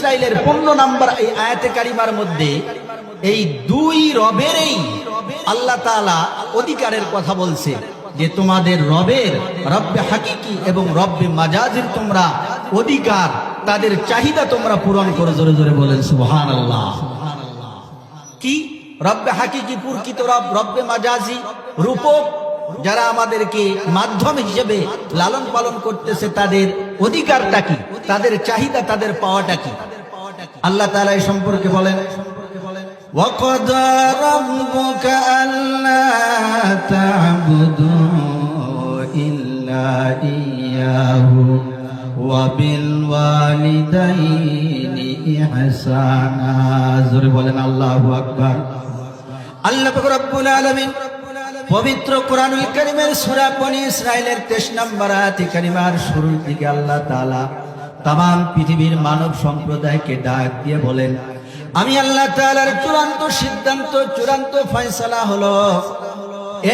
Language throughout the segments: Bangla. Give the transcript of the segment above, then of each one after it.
ইসরায়েলের পনেরো নাম্বার এই আয়াতে কারিমার মধ্যে এই দুই রবেরই আল্লাহ তাআলা অধিকারের কথা বলছে যে তোমাদের রবের রব্বে হাকিকি এবং রব্বে মাজাজির তোমরা অধিকার, তাদের চাহিদা তোমরা পূরণ করে। জোরে জোরে বলেন সুবহান আল্লাহ কি? রব্বে হাকিকি পুরকিত রব, রব্বে মাজাজি, রূপক যারা আমাদেরকে মাধ্যম হিসেবে লালন পালন করতেছে তাদের অধিকারটা কি তাদের চাহিদা তাদের পাওয়াটা কি আল্লাহ তাআলা এই সম্পর্কে বলেন وقضى ربك ألا تعبدوا إلا إياه وبالوالدين إحسانا জোরে বলেন আল্লাহু আকবার আল্লাহ পাক রব্বুল আলামিন পবিত্র কোরআনুল কারীমের সূরা বনি ইসরাইলের 23 নম্বর আয়াতে কারিমার শুরুর দিকে আল্লাহ তাআলা তাম পৃথিবীর মানব সম্প্রদায়কে ডাক দিয়ে বলেন, আমি আল্লাহ তাআলার চূড়ান্ত সিদ্ধান্ত, চূড়ান্ত ফয়সালা হলো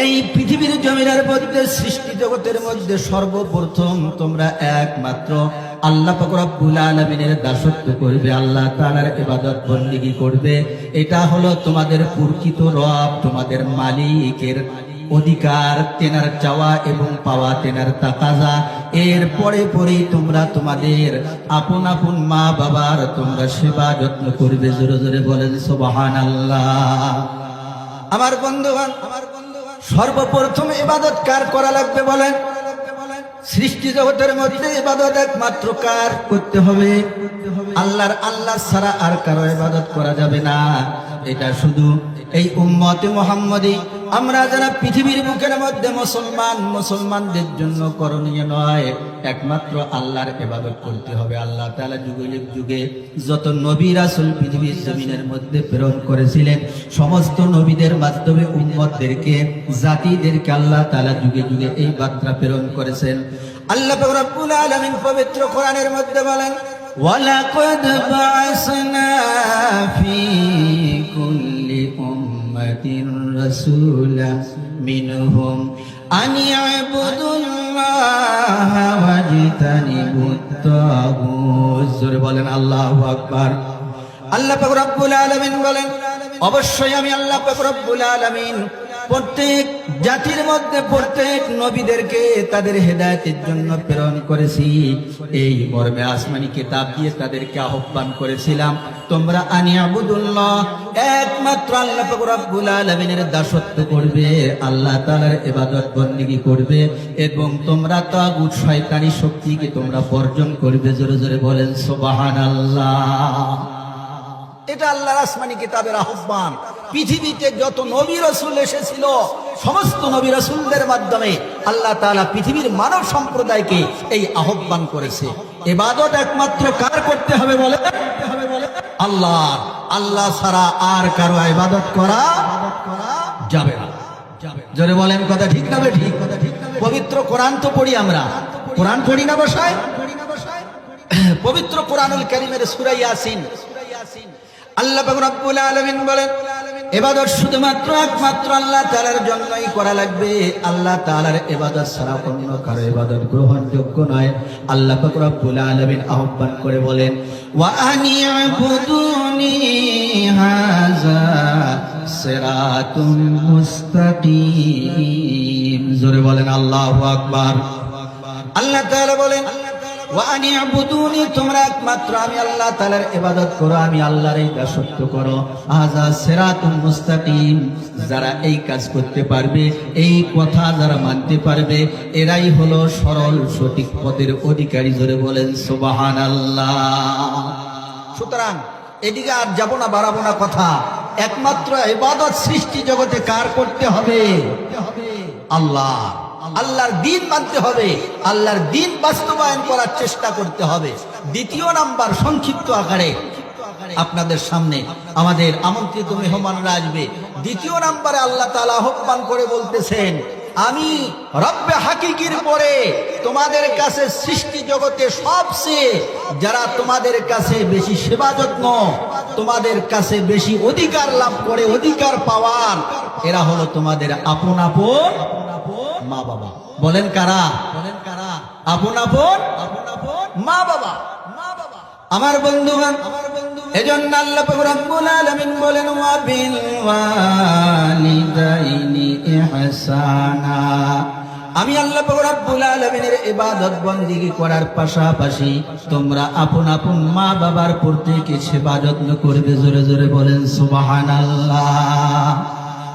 এই পৃথিবীর জমিনের মধ্যে সৃষ্টি জগতের মধ্যে সর্বপ্রথম তোমরা একমাত্র আল্লাহ পাক রব্বুল আলামিনের দাসত্ব করবে, আল্লাহ তালার ইবাদত বন্দেগী করবে। এটা হলো তোমাদের প্রকৃত রব, তোমাদের মালিকের অধিকার তেনার চাওয়া এবং পাওয়া তেনার তাকাজা। এর পরে পরেই তোমরা তোমাদের আপন আপন মা বাবার তোমরা সেবা যত্ন করবে, জোরে জোরে বলেন সোবাহান আল্লাহ আমার বন্ধুগণ আমার বন্ধুগণ, সর্বপ্রথম ইবাদত কার করা লাগবে বলেন? সৃষ্টি জগতের মধ্যে ইবাদত একমাত্র কার করতে হবে? আল্লাহর আল্লাহ ছাড়া আর কারও ইবাদত করা যাবে না। এটা শুধু এই উম্মতে মোহাম্মদী, আমরা যারা পৃথিবীর বুকের মধ্যে মুসলমান, মুসলমানদের জন্য করণীয় নয়, একমাত্র আল্লাহর এবাদত করতে হবে। আল্লাহ তালা যুগলিক যুগে যত নবী রাসুল পৃথিবীর জমিনের মধ্যে প্রেরণ করেছিলেন, সমস্ত নবীদের মাধ্যমে উম্মতদেরকে, জাতিদেরকে আল্লাহ তালা যুগে যুগে এই বার্তা প্রেরণ করেছেন। আল্লাহ রব্বুল আলমিন পবিত্র কোরআনের মধ্যে বলেন ফি رسولا منهم أن يعبدوا الله واجتنبوا الطاغوت জোরে বলেন আল্লাহু আকবার আল্লাহ পাক রব্বুল আলামিন বলেন অবশ্যই আমি আল্লাহ পাক রব্বুল আলামিন প্রত্যেক জাতির মধ্যে প্রত্যেক নবীদেরকে তাদের হেদায়তের জন্য প্রেরণ করেছি। এই মর্মে আসমানি কেতাব দিয়ে তাদেরকে আহ্বান করেছিলাম, তোমরা আনিয়াবুদুল্লাহ একমাত্র আল্লাহ রাব্বুল আলামিনের দাসত্ব করবে, আল্লাহ তাআলার ইবাদত বন্দিগি করবে, এবং তোমরা তাগুত শয়তানি শক্তিকে তোমরা বর্জন করবে। জোরে জোরে বলেন, সুবহানাল্লাহ। এটা আল্লাহর আসমানি কিতাবের আহ্বান। পৃথিবীতে যত নবী রসুল এসেছিল, সমস্ত নবী রসুলদের মাধ্যমে আল্লাহ তাআলা পৃথিবীর মানব সম্প্রদায়কে এই আহ্বান করেছে। এবাদত একমাত্র কার করতে হবে বলে? আল্লাহ আল্লাহ ছাড়া আর কারও ইবাদত করা যাবে না। জোরে বলেন কথা ঠিক না ঠিক? পবিত্র কোরআন তো পড়ি আমরা। কোরআন পড়ি না বসায়? পবিত্র কোরআনুল কারীমের সূরা ইয়াসিন। আল্লাহ আলামিন বলেন, এবাদত শুধুমাত্র একমাত্র আল্লাহ তাআলার জন্যই করা লাগবে। আল্লাহ তাআলার ইবাদত ছাড়া অন্য কারও ইবাদত গ্রহণযোগ্য নয়। আল্লাহ আলামিন আহ্বান করে বলেন আল্লাহু বলেন একমাত্র আমি আল্লাহ করো, আমি আল্লাহর এই করো। যারা এই কাজ করতে পারবে, এই কথা যারা মানতে পারবে, এরাই হলো সরল, সঠিক পদের অধিকারী ধরে বলেন, সুবহানাল্লাহ। সুতরাং এদিকে আর যাব না, বাড়াবো না কথা। একমাত্র ইবাদত সৃষ্টি জগতে কার করতে হবে? আল্লাহ। আল্লাহর দিন মানতে হবে, আল্লাহর দিন বাস্তবায়ন করার চেষ্টা করতে হবে। দ্বিতীয় নাম্বার, সংক্ষিপ্ত আকারে। আপনাদের সামনে আমাদের আমন্ত্রিত মেহমানরা আসবে। দ্বিতীয় নাম্বারে আল্লাহ তাআলা আহ্বান করে বলতেছেন, আমি রব্বে হাকিকির পরে তোমাদের কাছে সৃষ্টি জগতে সবচেয়ে যারা তোমাদের কাছে বেশি সেবা যত্ন, তোমাদের কাছে বেশি অধিকার লাভ করে, অধিকার পাওয়ার, এরা হলো তোমাদের আপন আপন মা বাবা বলেন কারা? বলেন কারা? আপন আপন? আপন আপন? মা বাবা মা বাবা আমার বন্ধুগণ। এজন্য আল্লাহ রব্বুল আলামিন বলেন, ওয়া বিল ওয়ালিদাইনি ইহসানা। আমি আল্লাহ রব্বুল আলামিনের ইবাদত বন্দিগি করার পাশাপাশি তোমরা আপন আপন মা বাবার প্রতি কি সেবা যত্ন করবে, জোরে জোরে বলেন, সুবহানাল্লাহ।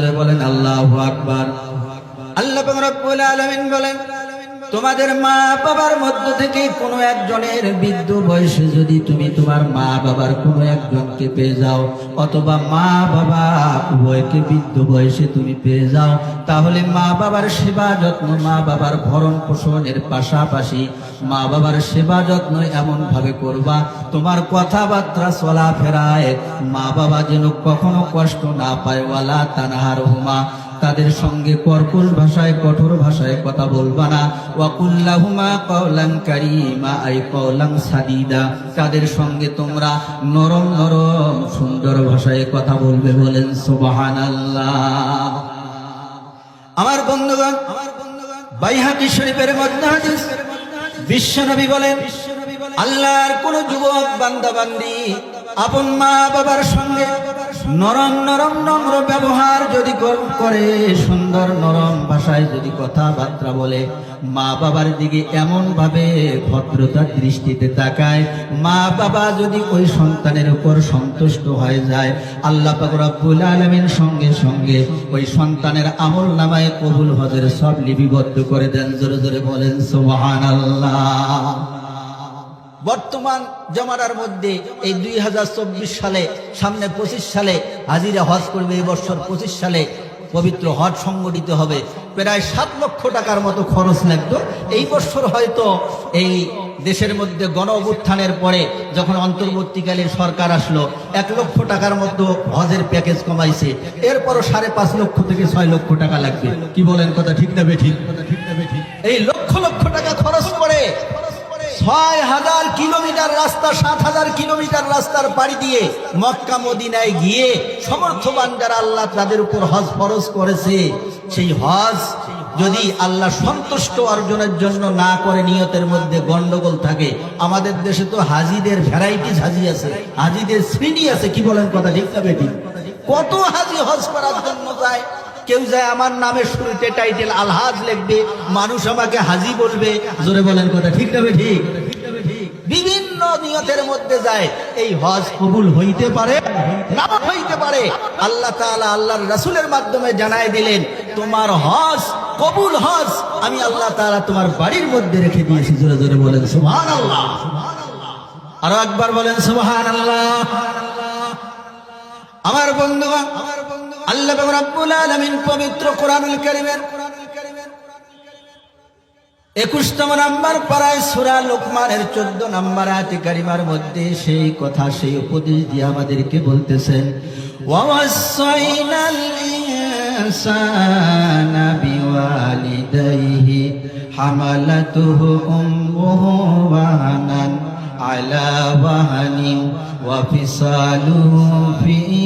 জোরে বলেন আল্লাহ আকবর। আল্লাহ রব্বুল আলমিন বলেন তোমাদের মা বাবার মধ্য থেকে কোনো একজনের বৃদ্ধ বয়সে যদি তুমি তোমার মা বাবার কোনো একজনকে পেয়ে যাও, অথবা মা বাবা উভয়কে বৃদ্ধ বয়সে তুমি পেয়ে যাও, তাহলে মা বাবার সেবা যত্ন, মা বাবার ভরণ পোষণের পাশাপাশি মা বাবার সেবা যত্ন এমনভাবে করবা। তোমার কথাবার্তা চলাফেরায় মা বাবা যেন কখনো কষ্ট না পায়, ওয়ালা তানাহার হুমা তাদের সঙ্গে কর্কশ ভাষায়, কঠোর ভাষায় কথা বলবা না। ওয়াকুল্লাহুমা কওলান কারীমা, আই কওলান সাদিদা। তাদের সঙ্গে তোমরা নরম নরম, সুন্দর ভাষায় কথা বলবে বলেন সুবহানাল্লাহ। আমার বন্ধুগণ আমার বন্ধুগণ বাইহাকি শরীফের মধ্যে হাদিস। বিশ্বনবী বলেন, আল্লাহর কোন যুবক বান্দা বান্দি আপন মা বাবার সঙ্গে নরম নরম নম্র ব্যবহার যদি করে সুন্দর নরম ভাষায় যদি কথাবার্তা বলে, মা বাবার দিকে এমন ভাবে ভদ্রতার দৃষ্টিতে তাকায়, মা বাবা যদি ওই সন্তানের উপর সন্তুষ্ট হয়ে যায়, আল্লাহ পাক রব্বুল আলামিন সঙ্গে সঙ্গে ওই সন্তানের আমল নামায় কবুল হজের সব লিপিবদ্ধ করে দেন, জোরে জোরে বলেন, সুবহানাল্লাহ। বর্তমান জমানার মধ্যে এই দুই হাজার চব্বিশ সালে, সামনে পঁচিশ সালে হাজিরা হজ করবে, এই বছর পঁচিশ সালে পবিত্র হজ সংগঠিত হবে। প্রায় সাত লক্ষ টাকার মতো খরচ লাগতো। এই বছর হয়তো এই দেশের মধ্যে গণ অভ্যুত্থানের পরে যখন অন্তর্বর্তীকালীন সরকার আসলো, এক লক্ষ টাকার মতো হজের প্যাকেজ কমাইছে। এরপরও সাড়ে পাঁচ লক্ষ থেকে ছয় লক্ষ টাকা লাগবে। কি বলেন কথা ঠিক না ঠিক? এই লক্ষ লক্ষ টাকা খরচ ছয় হাজার কিলোমিটার রাস্তা, সাত হাজার কিলোমিটার রাস্তার পাড়ি দিয়ে মক্কা মদিনায় গিয়ে সমর্থবান যারা আল্লাহ তাদের উপর হজ ফরজ করেছে, সেই হজ যদি আল্লাহ সন্তুষ্ট অর্জনের জন্য না করে, নিয়তের মধ্যে গন্ডগোল থাকে। আমাদের দেশে তো হাজিদের ভ্যারাইটিস হাজি আছে, হাজিদের শ্রেণি আছে, কি বলেন কথা ঠিক না কত হাজি হজ করার জন্য যায়? কেউ যায় আমার নামে শুরুতে টাইটেল আলহাজ লিখবে, মানুষ আমাকে হাজি বলবে। জোরে বলেন কথা, ঠিক না ঠিক। বিভিন্ন নিয়তের মধ্যে যায়। এই হজ কবুল হইতে পারে না হইতে পারে। আল্লাহ তাআলা আল্লাহর রাসূলের মাধ্যমে জানায় দিলেন, তোমার হজ কবুল হজ। আমি আল্লাহ তাআলা তোমার বাড়ির মধ্যে রেখে দিয়েছি, জোরে জোরে বলেন, সুবহানাল্লাহ। আরও একবার বলেন, সুবহানাল্লাহ। আমার বন্ধুগণ সেই কথা সেই উপদেশ দিয়ে আমাদেরকে বলতেছেন আলা বাহানি ওয়া ফিসালুহু ফি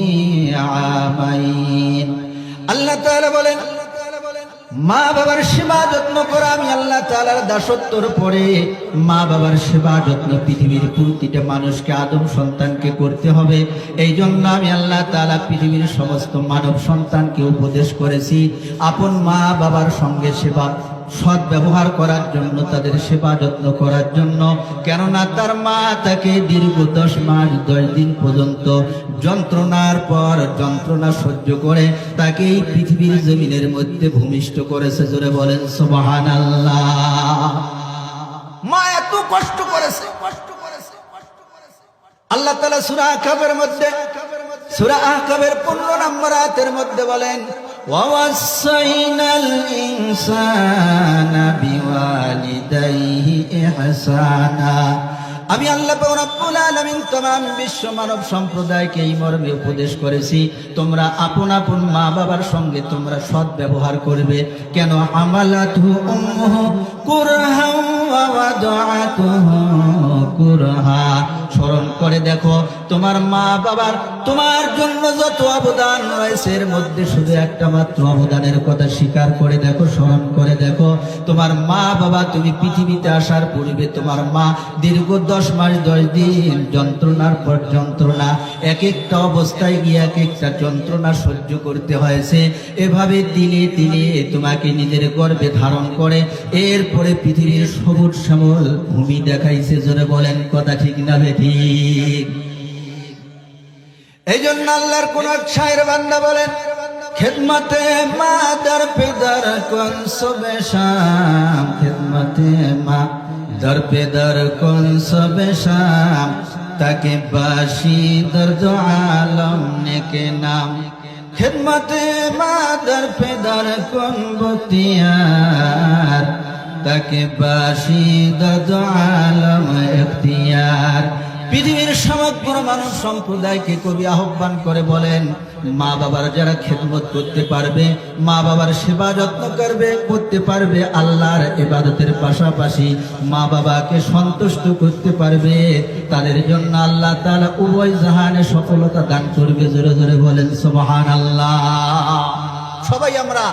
তাআলা বলেন, মা বাবার সেবা যত্ন করা, আমি আল্লাহ তালার দাসত্বর পরে মা বাবার সেবা যত্ন পৃথিবীর প্রতিটা মানুষকে, আদম সন্তানকে করতে হবে। এই জন্য আমি আল্লাহ তালা পৃথিবীর সমস্ত মানব সন্তানকে উপদেশ করেছি, আপন মা বাবার সঙ্গে সেবা সৎ ব্যবহার করার জন্য, তাদের সেবা যত্ন করার জন্য। কেননা তার মা তাকে দীর্ঘ দশ মাস, দশ দিন পর্যন্ত যন্ত্রণার পর যন্ত্রণা সহ্য করে তাকে এই পৃথিবীর জমিনের মধ্যে ভূমিষ্ঠ করেছে। জোরে বলেন সুবহান মা এত কষ্ট করেছে। কষ্ট করেছে আল্লাহ তালা সুরা আহকাবের মধ্যে, সুরা আহকাবের পনেরো নম্বর আয়াতের মধ্যে বলেন ووصينا الإنسان بوالديه إحسانا. আমি আল্লাহ রব্বুল আলামিন তমাম বিশ্ব মানব সম্প্রদায়কে এই মর্মে উপদেশ করেছি, তোমরা আপন আপন মা বাবার সঙ্গে তোমরা সৎ ব্যবহার করবে। কেন? আমালা উম্মুহু কুরহা ওয়া ওয়াদাআতুহু কুরহা। স্মরণ করে দেখো তোমার মা বাবার, তোমার জন্য যত অবদান রয়েছে, এর মধ্যে শুধু একটা মাত্র অবদানের কথা স্বীকার করে দেখো, স্মরণ করে দেখো। তোমার মা বাবা, তুমি পৃথিবীতে আসার পূর্বে তোমার মা দীর্ঘ দশ মাস, দশ দিন যন্ত্রণার পর যন্ত্রণা, এক একটা অবস্থায় গিয়ে এক একটা যন্ত্রণা সহ্য করতে হয়েছে। এভাবে দিনে দিনে তোমাকে নিজের গর্বে ধারণ করে, এরপরে পৃথিবীর সবুজ শ্যামল ভূমি দেখাইছে, জোরে বলেন, কথা ঠিক না বে ঠিক? এই জন্য আল্লাহর কোন শায়ের বান্দা বলেন, খেদমতে মা দর পেদার কোন সবে শাম? খেদমতে মা দর পেদার কোন সবে শাম? তাকে বাসি দর্দ আলম নেকে নাম। খেদমতে মা দর পেদার কোন বতিয়ার? তাকে বাসি দর্দ আলম এখতিয়ার। পৃথিবীর সমগ্র মানব সম্প্রদায়কে কবি আহ্বান করে বলেন, মা বাবার যারা খেদমত করতে পারবে, মা বাবার সেবা যত্ন করবে, করতে পারবে, আল্লাহর ইবাদতের পাশাপাশি মা বাবাকে সন্তুষ্ট করতে পারবে, তাদের জন্য আল্লাহ তাআলা উভয় জাহানে সফলতা দান করবে। জোরে জোরে বলেন সুবহান আল্লাহ সবাই আমরা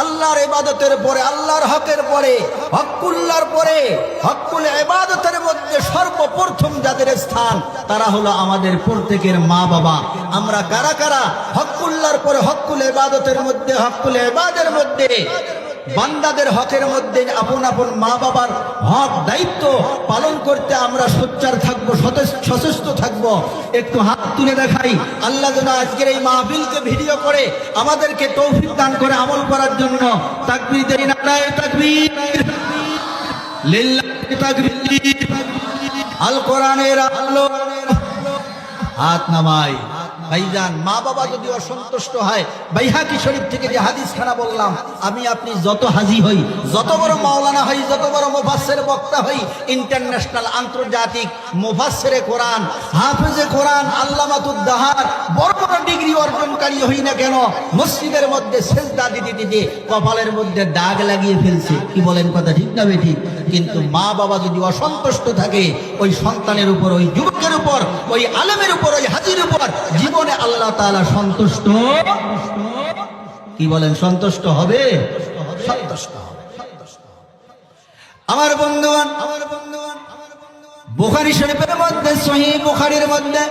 আল্লাহর ইবাদতের পরে, আল্লাহর হকের পরে, হকুল্লার পরে, হকুল ইবাদতের মধ্যে সর্বপ্রথম যাদের স্থান, তারা হলো আমাদের প্রত্যেকের মা বাবা আমরা কারা কারা? হকুল্লার পরে হকুল ইবাদতের মধ্যে, হকুল ইবাদের মধ্যে বান্দাদের হকের মধ্যে আপন আপন মা বাবার হক দায়িত্ব পালন করতে আমরা সোচ্চার থাকব সচেষ্ট থাকব। একটু হাত তুলে দেখাই। আল্লাহ যেন আজকের এই মাহফিলকে ভিডিও করে আমাদেরকে তৌফিক দান করে আমল করার জন্য তাকবীর না হাত নামাই। ভাইজান মা বাবা যদি অসন্তুষ্ট হয়, বাইহাকি শরীফ থেকে যে হাদিস খানা বললাম, আমি আপনি যত হাজি হই, যত বড় মাওলানা হই, যত বড় মুফাসসির বক্তা হই, ইন্টারন্যাশনাল আন্তর্জাতিক মুফাসসিরে কোরআন, হাফেজে কোরআন, আল্লামাতুদ দাহার, বড় বড় ডিগ্রি অর্জনকারী হই না কেন, মসজিদের মধ্যে সেজদা দিতে দিতে কপালের মধ্যে দাগ লাগিয়ে ফেলছে। কি বলেন কথা ঠিক না ঠিক কিন্তু মা বাবা যদি অসন্তুষ্ট থাকে, ওই সন্তানের উপর, ওই যুবকের উপর, ওই আলেমের উপর, ওই হাজির উপর, জীবনে আল্লাহ তাআলা সন্তুষ্ট? কি বলেন, সন্তুষ্ট হবে? সন্তুষ্ট আমার বন্ধুগণ আমার বন্ধুগণ, বুখারী শরীফের মধ্যে, সহিহ বুখারীর মধ্যে,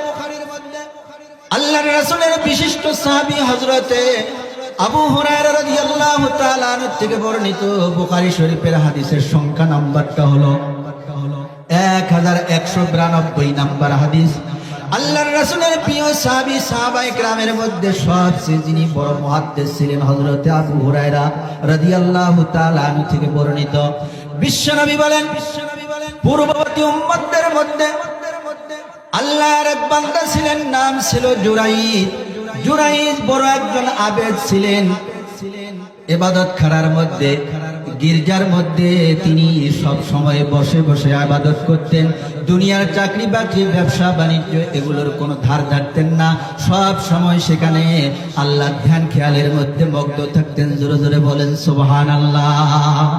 আল্লাহর রাসূলের বিশিষ্ট সাহাবী হযরতে আবু হুরায়রা রাদিয়াল্লাহু তাআলা থেকে বর্ণিত বুখারী শরীফের হাদিসের সংখ্যা নাম্বারটা হলো এক হাজার একশো বিরানব্বই নাম্বার হাদিস। আল্লাহর রাসূলের প্রিয় সাহাবী, সাহাবায়ে গ্রামের মধ্যে সবচেয়ে যিনি বড় মুহাদ্দিস ছিলেন, হযরতে আবু হুরায়রা রাদিয়াল্লাহু তাআলা আনহু থেকে বর্ণিত। বিশ্বনবী বলেন, পূর্ববর্তী উম্মতদের মধ্যে আল্লাহর এক বান্দা ছিলেন, নাম ছিল জুরাইদ। জুরাইদ বড় একজন আবেদ ছিলেন। এবাদত খানার মধ্যে গির্জার মধ্যে তিনি সব সময় বসে বসে আবাদত করতেন। দুনিয়ার চাকরি বাকরি, ব্যবসা বাণিজ্য এগুলোর কোনো ধার ধারতেন না। সব সময় সেখানে আল্লাহ ধ্যান খেয়ালের মধ্যে মগ্ন থাকতেন। জোরে জোরে বলেন সুবহান আল্লাহ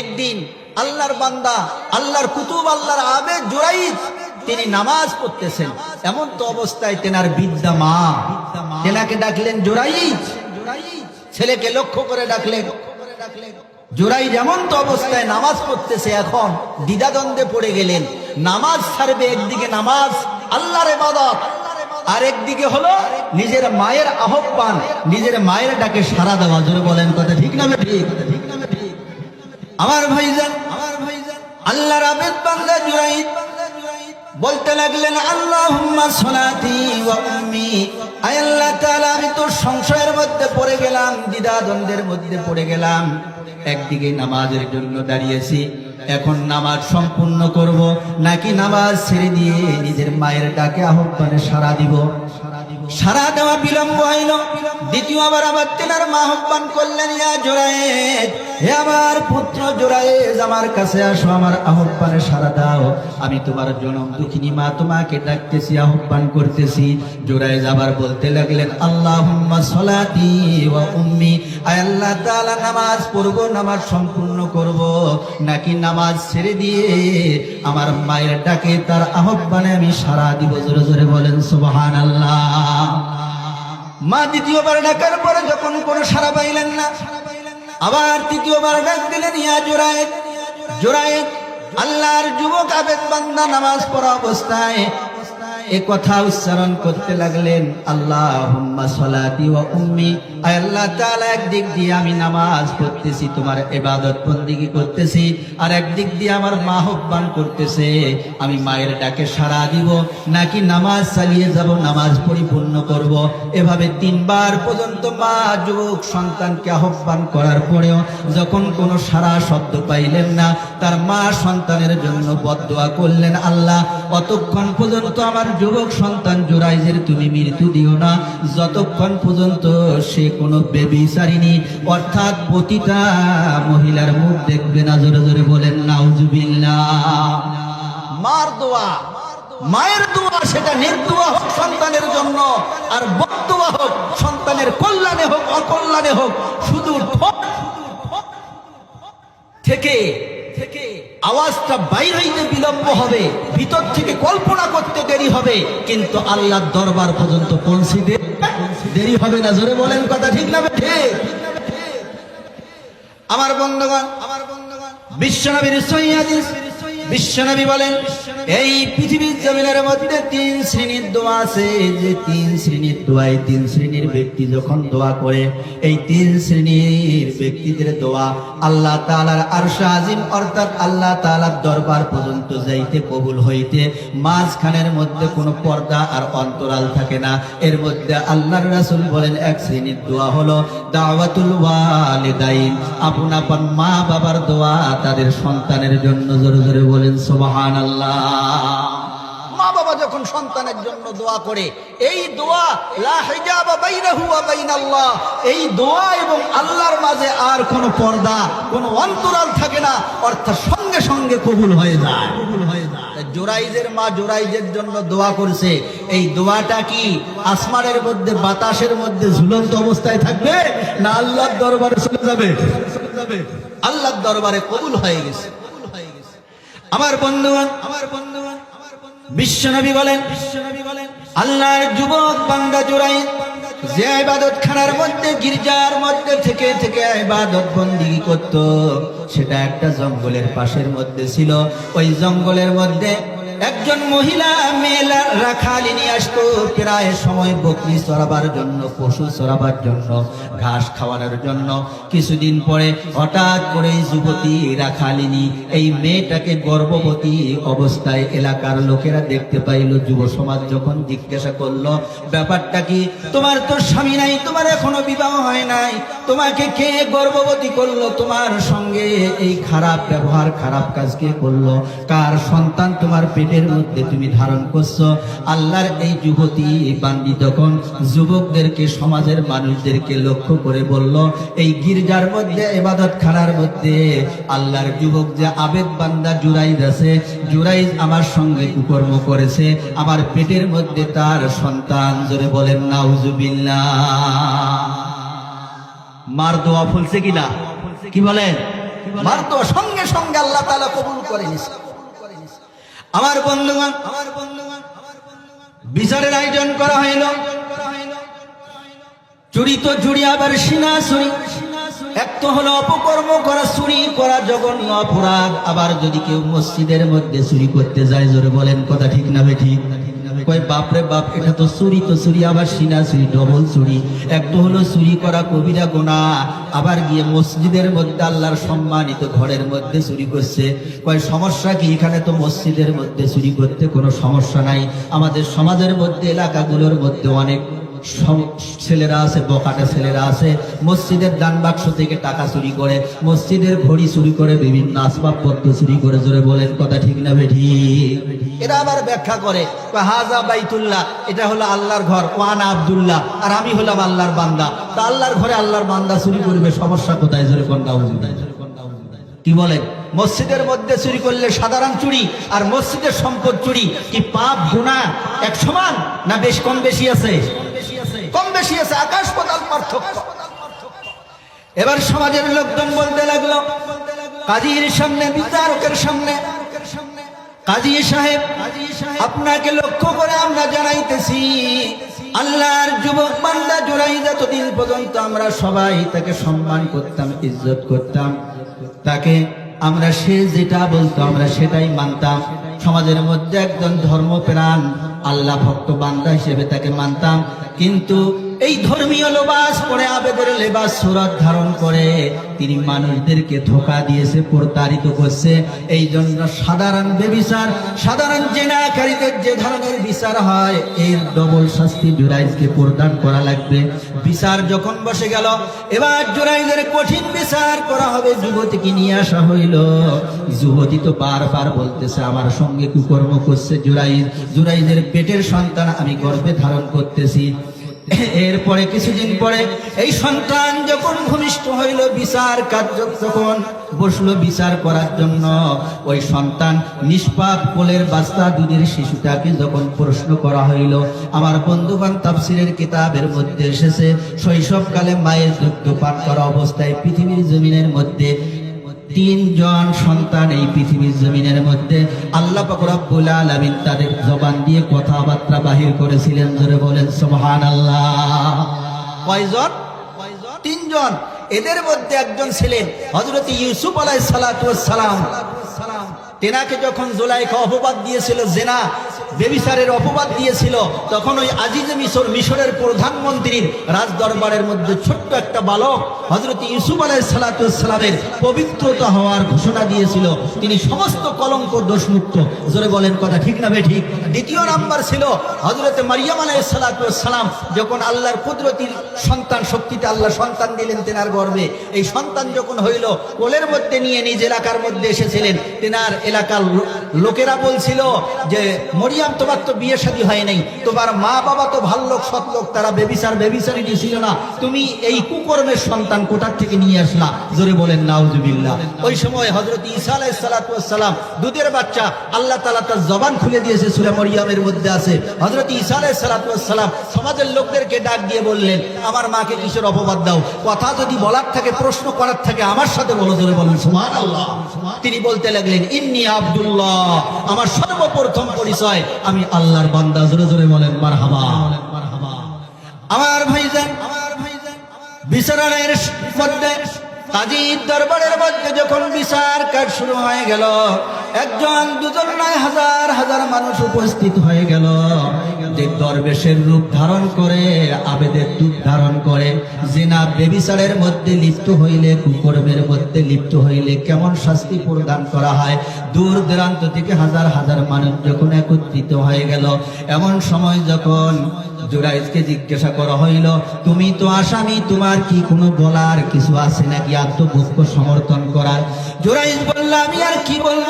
একদিন আল্লাহর বান্দা, আল্লাহর কুতুব, আল্লাহর আবেদ জুরাইদ তিনি নামাজ পড়তেছেন। এমন তো অবস্থায় তেনার বিদ্যা মা, তেনাকে ডাকলেন জোরাইদ ছেলেকে লক্ষ্য করে ডাকলেন জোরাই যেমন তো অবস্থায় নামাজ পড়তেছে এখন, দ্বিধাদ্বন্দ্বে পড়ে গেলেন। নামাজ ছাড়বে, একদিকে নামাজ, আল্লাহর ইবাদত। আর একদিকে হলো নিজের মায়ের আহ্বান, নিজের মায়ের ডাকে সারা দেওয়া। জোরে বলেন, কথা ঠিক না ঠিক আমার ভাইজান আমার ভাইজান, আল্লাহর আবেদ বান্দা জুরাইদ বলতে লাগলেন আল্লাহ সোনাতি উম্মি। আয় আল্লাহ তাআলা, আমি তোর সংশয়ের মধ্যে পড়ে গেলাম, দ্বিধাদ্বন্দ্বের মধ্যে পড়ে গেলাম। একদিকে নামাজের জন্য দাঁড়িয়েছি, এখন নামাজ সম্পূর্ণ করব, নাকি নামাজ ছেড়ে দিয়ে নিজের মায়ের ডাকে আহ্বানে সারা দিব? সারা দেওয়া বিলম্ব হইল। দ্বিতীয় আবার তেনার মা আহ্বান করলেন, ইয়া জোরায়েদ, হে আমার পুত্র জোরায়েজ আমার কাছে আসো, আমার আহ্বানে সারা দাও। আমি তোমার জনম দুঃখিনী মা, তোমাকে ডাকতেছি, আহ্বান করতেছি। জোরায়েজ আবার বলতে লাগলেন, আল্লাহুম্মা সলাতি ওয়া উম্মি, আয় আল্লাহ তাআলা, নামাজ পড়ব, নামাজ সম্পূর্ণ করব, নাকি নামাজ ছেড়ে দিয়ে আমার মায়ের ডাকে তার আহ্বানে আমি সারা দিব? জোরে জোরে বলেন, সুবহানাল্লাহ। মা দ্বিতীয়বার ডাকার পরে যখন কোনো সারা পাইলেন না, আবার তৃতীয়বার ডাক দিলেন, ইয়া জোরায়েত জোরায়েত আল্লাহর যুবক আবেদ বান্দা নামাজ পড়া অবস্থায় এ কথা উচ্চারণ করতে লাগলেন আল্লাহ সলাতি আল্লাহ একদিক দিয়ে আমি নামাজ পড়তেছি, তোমার ইবাদত বন্দিগি করতেছি, আর একদিক দিয়ে আমার মা আহ্বান করতেছে, আমি মায়ের ডাকে সাড়া দিব, নাকি নামাজ চালিয়ে যাব, নামাজ পরিপূর্ণ করব? এভাবে তিনবার পর্যন্ত মা, যুবক, সন্তানকে আহ্বান করার পরেও যখন কোনো সারা শব্দ পাইলেন না, তার মা সন্তানের জন্য বদদোয়া করলেন, আল্লাহ, অতক্ষণ পর্যন্ত আমার যুবক সন্তান জোরাইজের তুমি মৃত্যু দিও না, যতক্ষণ পর্যন্ত সে কোনো বেবিচারিনী অর্থাৎ পতিতা মহিলার মুখ দেখবে না, জোরে জোরে বলেন, নাউজুবিল্লাহ। মার দোয়া, মায়ের দোয়া সেটা নির্দোয়া হোক সন্তানের জন্য, আর বদোয়া হোক সন্তানের কল্যাণে হোক, অকল্যাণে হোক শুধু থেকে আওয়াজটা বাইর বিলম্ব হবে, ভিতর থেকে কল্পনা করতে দেরি হবে, কিন্তু আল্লাহর দরবার পর্যন্ত পৌঁছিতে দেরি হবে না, জোরে বলেন কথা ঠিক না ঠিক আমার বন্ধুগণ আমার বন্ধুগণ, বিশ্বনবীর বিশ্বনবী বলেন, এই পৃথিবীর জমিনের মধ্যে তিন শ্রেণির দোয়া আছে। যে তিন শ্রেণির দোয়ায় তিন শ্রেণির ব্যক্তি যখন দোয়া করে, এই তিন শ্রেণির ব্যক্তিদের দোয়া আল্লাহ তাআলার আরশ আজিম, অর্থাৎ আল্লাহ তাআলার দরবার পর্যন্ত যাইতে কবুল হইতে, মাঝখানের মধ্যে কোনো পর্দা আর অন্তরাল থাকে না। এর মধ্যে আল্লাহর রাসূল বলেন, এক শ্রেণির দোয়া হলো দাওয়াতুল ওয়ালিদাইন। আপন আপন মা বাবার দোয়া তাদের সন্তানের জন্য জোরে জোরে বলেন, সুবহানাল্লাহ। মা বাবা যখন সন্তানের জন্য দোয়া করে, এই দোয়া এই দোয়া এবং আল্লাহর মাঝে আর কোনো পর্দা, কোনো অন্তরাল থাকে না, অর্থাৎ সঙ্গে সঙ্গে কবুল হয়ে যায়। কবুল হয়ে যায়। জোরাইজের মা জোরাইজের জন্য দোয়া করছে, এই দোয়াটা কি আসমানের মধ্যে, বাতাসের মধ্যে ঝুলন্ত অবস্থায় থাকবে, না আল্লাহর দরবারে চলে যাবে। আল্লাহর দরবারে কবুল হয়ে গেছে। আমার বন্ধুগণ, আমার বন্ধু বিশ্বনবী বলেন বিশ্বনবী বলেন, আল্লাহর যুবক বান্দা জোড়াই যে ইবাদত খানার মধ্যে, গির্জার মধ্যে থেকে থেকে ইবাদত বন্দি করত, সেটা একটা জঙ্গলের পাশের মধ্যে ছিল। ওই জঙ্গলের মধ্যে একজন মহিলা মেলা রাখালি নিয়ে আসতো, প্রায় সময় বকরি চড়াবার জন্য, পশু চড়াবার জন্য, ঘাস খাওয়ানোর জন্য। কিছুদিন পরে হঠাৎ করে যুবতী রাখালিনী এই মেয়েটাকে গর্ভবতী অবস্থায় এলাকার লোকেরা দেখতে পাইল। যুব সমাজ যখন জিজ্ঞাসা করল, ব্যাপারটা কি? তোমার তো স্বামী নাই, তোমার এখনও বিবাহ হয় নাই। তোমাকে কে গর্ভবতী করল? তোমার সঙ্গে এই খারাপ ব্যবহার, খারাপ কাজ কে করল? কার সন্তান তোমার পেটের মধ্যে তুমি ধারণ করছ। আল্লাহর এই যুবতী বান্দি তখন যুবকদেরকে, সমাজের মানুষদেরকে লক্ষ্য করে বলল, এই গির্জার মধ্যে এবাদত খানার মধ্যে আল্লাহর যুবক যে আবেদ বান্দা জুরাইদ আছে, জুরাইদ আমার সঙ্গে কুকর্ম করেছে, আমার পেটের মধ্যে তার সন্তান জোরে বলেন, নাউজুবিল্লাহ। মার দোয়া ফুলছে কিনা? কি বলেন? মার দোয়া সঙ্গে সঙ্গে আল্লাহ তাআলা কবুল করে নিছে। আমার বন্ধুগণ আমার বন্ধুগণ বিচারের আয়োজন করা হইল। চুরি তো চুরি, আবার সিনা চুরি এক তো হলো অপকর্ম করা, চুরি করা জঘন্য অপরাধ। আবার যদি কেউ মসজিদের মধ্যে চুরি করতে যায়, জোরে বলেন, কথা ঠিক না বে ঠিক? কয়, বাপরে বাপ, এটা তো চুরি আবার সিনা চুরি, ডবল চুরি। চুরি করা কবিরা গোনা আবার গিয়ে মসজিদের মধ্যে সম্মানিত ঘরের মধ্যে চুরি করছে। কয়, সমস্যা কি? এখানে তো মসজিদের মধ্যে চুরি করতে কোনো সমস্যা নাই। আমাদের সমাজের মধ্যে, এলাকাগুলোর মধ্যে অনেক ছেলেরা আছে, বকাটা ছেলেরা আছে। মসজিদের দান বাক্স থেকে টাকা চুরি করে, মসজিদের ঘড়ি চুরি করে, বিভিন্ন আসবাবপত্র চুরি করে, জোরে বলেন, কথা ঠিক না বেঠি? এরা আবার ব্যাখ্যা করে হাজা বাইতুল্লাহ, এটা হলো আল্লাহর ঘর ওয়ানা আব্দুল্লাহ, আর আমি হলাম আল্লাহর বান্দা। তা আল্লাহর ঘরে আল্লাহর বান্দা চুরি করবে, সমস্যা কোথায়? জোরে কোনটা কি বলেন? মসজিদের মধ্যে চুরি করলে সাধারণ চুরি, আর মসজিদের সম্পদ চুরি, কি পাপ গুণা এক সমান, না বেশ কম বেশি আছে? কম আকাশ পাতাল পার্থক্য। এবার সমাজের লোকজন বলতে লাগল, কাজীর সামনে, বিচারকের সামনে, কাজী সাহেব, আপনাকে লক্ষ্য করে আমরা জানাইতেছি, আল্লাহর যুবক বান্দা জোড়াই যতদিন পর্যন্ত আমরা সবাই তাকে সম্মান করতাম, ইজ্জত করতাম। তাকে আমরা সে যেটা বলতো, আমরা সেটাই মানতাম। সমাজের মধ্যে একজন ধর্মপ্রাণ, আল্লাহ ভক্ত বান্দা হিসেবে তাকে মানতাম। কিন্তু এই ধর্মীয় লেবাস পরে আবেদের লেবাস সুরত ধারণ করে। তিনি মানুষদেরকে ধোকা দিয়েছে, প্রতারিত করছে। এই জন্য সাধারণ বেবিচার, সাধারণ জেনাকারীদের যে ধরনের বিচার হয়, এর ডবল শাস্তি জুরাইজকে প্রদান করা লাগবে। বিচার যখন বসে গেল, এবার জুরাইজের কঠিন বিচার করা হবে। যুবতীকে নিয়ে আসা হইল। যুবতী তো বারবার বলতেছে, আমার সঙ্গে কুকর্ম করছে জুরাইজ। জুরাইজের পেটের সন্তান আমি গর্ভে ধারণ করতেছি। এরপরে কিছুদিন পরে এই সন্তান যখন ভূমিষ্ঠ হইল, বিচার কার্য তখন বসল বিচার করার জন্য। ওই সন্তান নিষ্পাপ কোলের বাস্তা দুধের শিশুটাকে যখন প্রশ্ন করা হইল, আমার বন্ধুবান তাফসিরের কিতাবের মধ্যে এসেছে, শৈশবকালে মায়ের দুগ্ধ পান করা অবস্থায় পৃথিবীর জমিনের মধ্যে তিনজন সন্তান এই পৃথিবীর জমিনের মধ্যে আল্লাহ পাক রব্বুল আলামিন তাদের জবান দিয়ে কথাবার্তা বাহির করেছিলেন ধরে বলেন, সুবহানাল্লাহ। কয়জন? তিনজন। এদের মধ্যে একজন ছিলেন হযরত ইউসুফ আলাই সালাম। তেনাকে যখন জুলাইখা অপবাদ দিয়েছিল জেনা বেবিচারের অপবাদ দিয়েছিল, তখন ওই আজিজ মিশর, মিশরের প্রধানমন্ত্রীর রাজ দরবারের মধ্যে ছোট্ট একটা বালক হজরত ইউসুফ আলাইসালামের পবিত্রতা হওয়ার ঘোষণা দিয়েছিল। তিনি সমস্ত কলঙ্ক দোষমুক্ত। জোরে বলেন, কথা ঠিক না ঠিক? দ্বিতীয় নাম্বার ছিল হজরত মারিয়াম আলাইসালাম যখন আল্লাহর কুদরতির সন্তান, শক্তিতে আল্লাহ সন্তান দিলেন তেনার গর্বে এই সন্তান যখন হইল, কোলের মধ্যে নিয়ে নিজ এলাকার মধ্যে এসেছিলেন, তেনার এলাকার লোকেরা বলছিল যে, মরিয়াম, তোমার তো বিয়ে শাদী হয় নাই। তোমার মা বাবা তো ভালো লোক, সৎ লোক, তারা বেবিচার বেবিচারিনী ছিল না। তুমি এই কুকর্মের সন্তান কোটার থেকে নিয়ে আসলা? জোরে বলেন, নাউজুবিল্লাহ। ওই সময় হজরত ঈসা আলাইহিস সালাতু ওয়াস সালাম, দুধের বাচ্চা, আল্লাহ তালা তার জবান খুলে দিয়েছে, সুরে মরিয়ামের মধ্যে আছে। হজরত ঈসা আলাইহিস সালাতু ওয়াস সালাম সমাজের লোকদেরকে ডাক দিয়ে বললেন, আমার মাকে কিসের অপবাদ দাও? কথা যদি বলার থাকে, প্রশ্ন করার থাকে, আমার সাথে বলো। জোরে বলেন আল্লাহ তিনি বলতে লাগলেন, ইন্নি আব্দুল্লাহ। আমার সর্বপ্রথম পরিচয়, আমি আল্লাহর বান্দা, জোরে জোরে বলেন, মারহাবা। আমার ভাইজান আমার ভাইজান বিচারণের মধ্যে কাজীর দরবারের মধ্যে যখন বিচার কাজ শুরু হয়ে গেল, একজন, দুজন নয় হাজার হাজার মানুষ উপস্থিত হয়ে গেল। যে দরবেশের রূপ ধারণ করে, আবেদের রূপ ধারণ করে, জেনা বেবিচারের মধ্যে লিপ্ত হইলে, কুকর্মের মধ্যে লিপ্ত হইলে কেমন শাস্তি প্রদান করা হয়? দূর দূরান্ত থেকে হাজার হাজার মানুষ যখন একত্রিত হয়ে গেল, এমন সময় যখন জুরাইজকে জিজ্ঞাসা করা হইল, তুমি তো আসামি, তোমার কি কোনো বলার কিছু আছে নাকি? আত্মপক্ষ সমর্থন করার। জুরাইজ বলল, আমি আর কি বলব?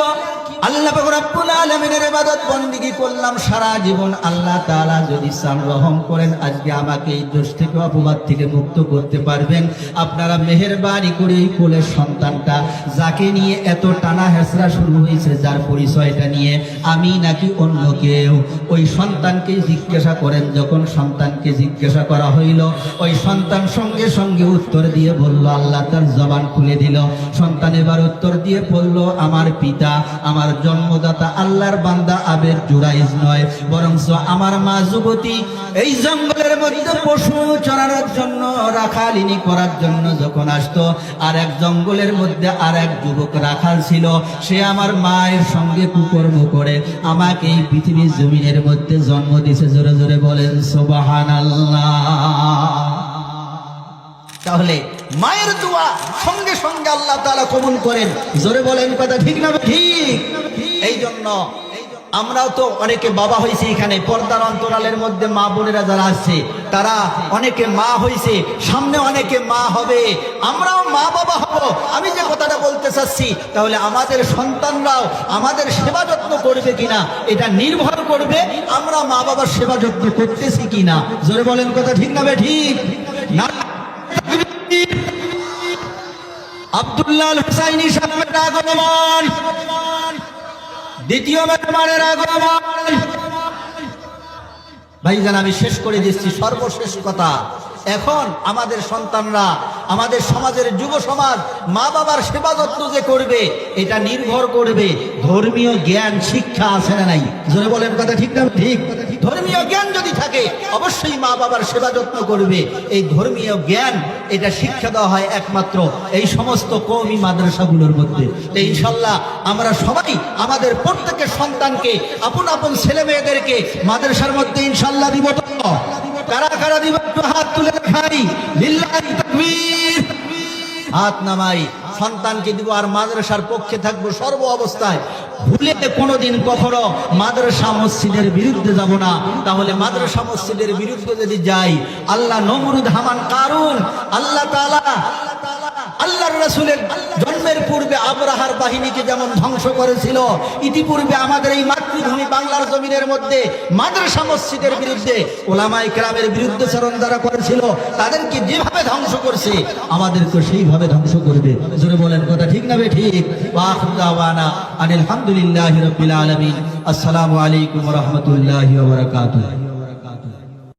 আল্লাহ রব্বুল আলামিনের ইবাদত বন্দেগী করলাম, সারা জীবন আল্লাহ তাআলা যদি চান রহম করেন, আজকে আমাকে এই দোষ থেকে অপবাদ থেকে মুক্ত করতে পারবেন। আপনারা মেহেরবানি করে এই কোলের সন্তানটা যাকে নিয়ে এত টানা হেসরা শুরু হয়েছে, যার পরিচয়টা নিয়ে আমি নাকি অন্য কেউ। ওই সন্তানকে জিজ্ঞাসা করেন, যখন সন্তানকে জিজ্ঞাসা করা হইল, ওই সন্তান সঙ্গে সঙ্গে উত্তর দিয়ে বলল, আল্লাহ তার জবান খুলে দিল। সন্তান এবার উত্তর দিয়ে বলল, আমার পিতা, আমার জন্মদাতা আল্লাহর বান্দা আবের জুরাইজ নয়, বরঞ্চ আমার মা যুবতী এই জঙ্গলের মধ্যে পশু চড়ানোর জন্য, রাখালিনী করার জন্য যখন আসতো, আর এক জঙ্গলের মধ্যে আর এক যুবক রাখাল ছিল, সে আমার মায়ের সঙ্গে কুকর্ম করে আমাকে এই পৃথিবীর জমিনের মধ্যে জন্ম দিছে জোরে জোরে বলেন সোবাহান আল্লাহ তাহলে মায়ের দোয়া সঙ্গে সঙ্গে আল্লাহ তাআলা কবুল করেন। জোরে বলেন কথা ঠিক না ঠিক? এই জন্য আমরাও তো অনেকে বাবা হয়েছে এখানে, পর্দার অন্তরালের মধ্যে মা বোনেরা যারা আসছে তারা অনেকে মা হয়েছে, সামনে অনেকে মা হবে। আমরাও মা বাবা হব। আমি যে কথাটা বলতে চাচ্ছি, তাহলে আমাদের সন্তানরাও আমাদের সেবা যত্ন করবে কিনা, এটা নির্ভর করবে আমরা মা বাবার সেবা যত্ন করতেছি কিনা। জোরে বলেন কথা ঠিক না ঠিক? না আব্দুল্লাহ হুসাইনি সাহেবের আগমন। দ্বিতীয় মেহমানের আগমন। ভাইজান, আমি শেষ করে দিচ্ছি, সর্বশেষ কথা। এখন আমাদের সন্তানরা, আমাদের সমাজের যুব সমাজ মা বাবার সেবা যত্ন যে করবে, এটা নির্ভর করবে। ধর্মীয় জ্ঞান, শিক্ষা আছে না নাই? জোরে বলেন কথা ঠিক না ঠিক? ধর্মীয় জ্ঞান যদি থাকে, অবশ্যই মা বাবার সেবা যত্ন করবে। এই ধর্মীয় জ্ঞান, এটা শিক্ষা দেওয়া হয় একমাত্র এই সমস্ত কৌমি মাদ্রাসাগুলোর মধ্যে। ইনশাল্লাহ আমরা সবাই আমাদের প্রত্যেকের সন্তানকে, আপন আপন ছেলে মেয়েদেরকে মাদ্রাসার মধ্যে ইনশাল্লাহ দিব। কারা কারা দিব? হাত তুলে দেখাই। হাত নামাই। সন্তানকে দিব আর মাদ্রাসার পক্ষে থাকব সর্ব অবস্থায়। ভুলে কোনোদিন কখনো মাদ্রাসা মসজিদের বিরুদ্ধে যাব না। তাহলে মাদ্রাসা মসজিদের বিরুদ্ধে যদি যাই, আল্লাহ নমরুদ হামান কারুন, আল্লাহ তাআলা আল্লাহর রাসূলের জন্মের পূর্বে আবরাহার বাহিনীকে যেমন ধ্বংস করেছিল, ইতিপূর্বে আমাদের এই মাতৃভূমি বাংলার জমিনের মধ্যে মাদ্রাসা মসজিদের বিরুদ্ধে ওলামাই কেরামের বিরুদ্ধে চরণ দ্বারা করেছিল, তাদেরকে যেভাবে ধ্বংস করছে আমাদেরকে সেইভাবে ধ্বংস করবে। জোরে বলেন, কথা ঠিক না ঠিক? ওয়াখদাওয়ানা আনিল হামদুলিল্লাহি রাব্বিল আলামিন। আসসালামু আলাইকুম রাহমাতুল্লাহি